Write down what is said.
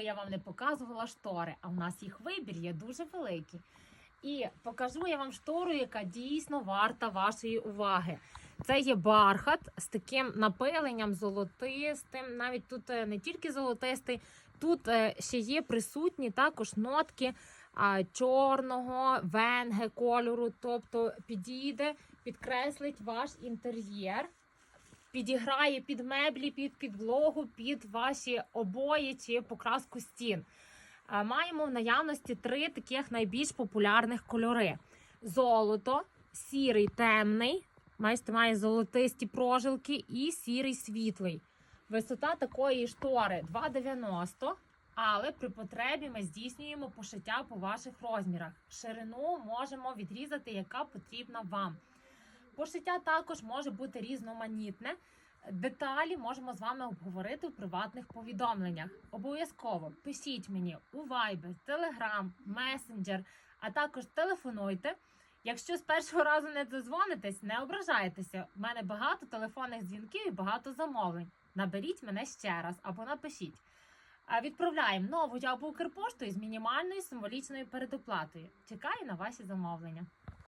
Я вам не показувала штори, а в нас їх вибір є дуже великий. І покажу я вам штору, яка дійсно варта вашої уваги. Це є бархат з таким напиленням золотистим. Навіть тут е, не тільки золотистий, тут е, ще є присутні також нотки чорного, венге кольору. Тобто підійде, підкреслить ваш інтер'єр, підіграє під меблі, під підлогу, під ваші обої чи покраску стін. Маємо в наявності три таких найбільш популярних кольори: золото, сірий темний, майстер має золотисті прожилки, і сірий світлий. Висота такої штори 2,90, але при потребі ми здійснюємо пошиття по ваших розмірах. Ширину можемо відрізати, яка потрібна вам. Пошиття також може бути різноманітне. Деталі можемо з вами обговорити в приватних повідомленнях. Обов'язково пишіть мені у Viber, Telegram, Messenger, а також телефонуйте. Якщо з першого разу не дозвонитесь, не ображайтеся. У мене багато телефонних дзвінків і багато замовлень. Наберіть мене ще раз або напишіть. Відправляємо нову або Укрпошту з мінімальною символічною передоплатою. Чекаю на ваші замовлення.